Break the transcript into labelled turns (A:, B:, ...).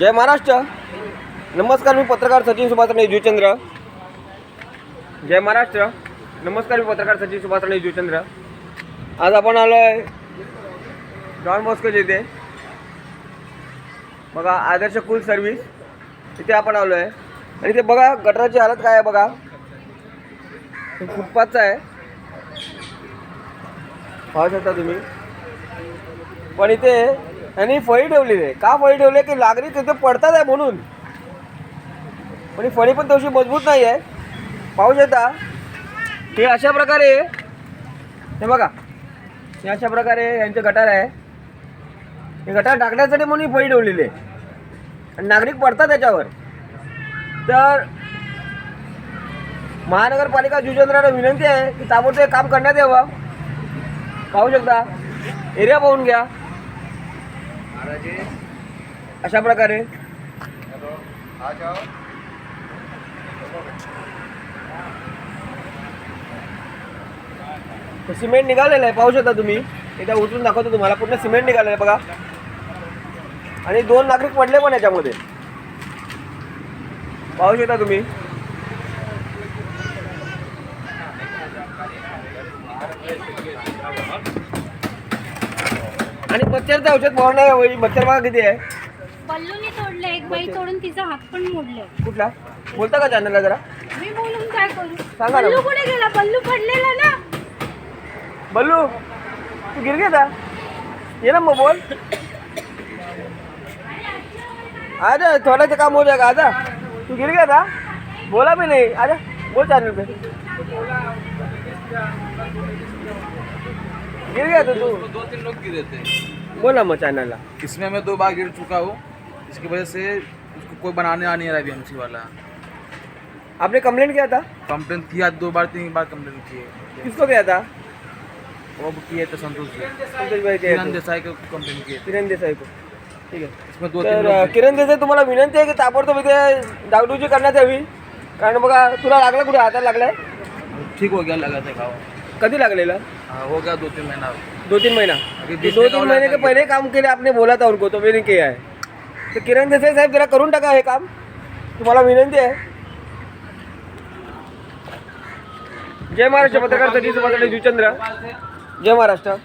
A: जय महाराष्ट्र. नमस्कार मी पत्रकार सचिन सुभाषराणे जुचंद्र जय महाराष्ट्र. नमस्कार मी पत्रकार सचिन सुभाषराणे जुचंद्र आज आपण आलो आहे डॉन बॉस्को येथे. बघा आदर्श कुल सर्व्हिस तिथे आपण आलो आहे आणि ते बघा गटराची हालत काय आहे बघा. हे फुटपाथचं आहे. पाहू शकता तुम्ही. पण इथे आणि फळी ठेवलेली आहे का फळी ठेवली? की नागरिक तिथे पडतात आहे म्हणून. पण ही फळी पण तशी मजबूत नाही आहे. पाहू शकता. हे अशा प्रकारे हे बघा. हे अशा प्रकारे यांचे गटार आहे. हे गटार टाकण्यासाठी म्हणून ही फळी ठेवलेली आहे. आणि नागरिक पडतात त्याच्यावर. तर महानगरपालिका जुचंद्राला विनंती आहे की ताबडतोब काम करण्यात यावं. पाहू शकता. एरिया पाहून घ्या. अशा प्रकारे. सिमेंट निघालेलं आहे पाहू शकता तुम्ही. इथं उचलून दाखवतो तुम्हाला. पूर्ण सिमेंट निघालेलं आहे बघा. आणि दोन नागरिक पडले पण याच्यामध्ये. पाहू शकता तुम्ही. आणि मच्छरचं औषध फवारणार होईल मच्छर बघा किती आहे.
B: बल्लूने तोडलं एक बाई तोडून तिचा हात पण मोडले
A: कुठला? बोलता का चॅनलला जरा?
B: मी बोलून काय करू?
A: सांगा ना.
B: बल्लू कुठे गेला? बल्लू पडलेला ना.
A: बल्लू तू गिर था ये ना मग बोल. आजा थोड़ा सा काम हो जाएगा आजा. तू गिर गया था बोला भी नहीं. आजा बोल चैनल पे गिर गया था तू
C: दो तीन लोग गिरे थे।
A: बोला मग चॅनलला.
C: इसमें मैं दो बार गिर चुका हूँ। इसकी वजह से उसको कोई बनाने आ नहीं रहा बीएमसी वाला।
A: आपने कंप्लेंट किया था?
C: कंप्लेन किया दो बार तीन बार कंप्लेन किए।
A: किसको किया था?
C: वो किए थे संतोष जी।
A: संतोष भाई
C: किरण. देसाई को कंप्लेन किए
A: किरण देसाई को। ठीक आहे
C: इसमें दो तीन
A: तर
C: लोग
A: किरण देसाई तुम्हाला विनंती आहे की ताबडतोब इथे डागडुजी करण्यात यावी. कारण बघा तुला लागला कुठे? हाताला लागलाय?
C: ठीक हो गया लगा था घाव
A: कधी लागलेला?
C: हाँ, हो गया दो तीन महीना.
A: दो तीन महीना.
C: अभी
A: दो तीन महीने के पहले काम केले आपने बोला था उनको तो मैंने किया है। तर किरण देसाई साहेब जरा करून टाका हे काम। तुम्हाला विनंती आहे जय महाराष्ट्र पत्रकार सचिन सुभाष जुचंद्र। जय महाराष्ट्र।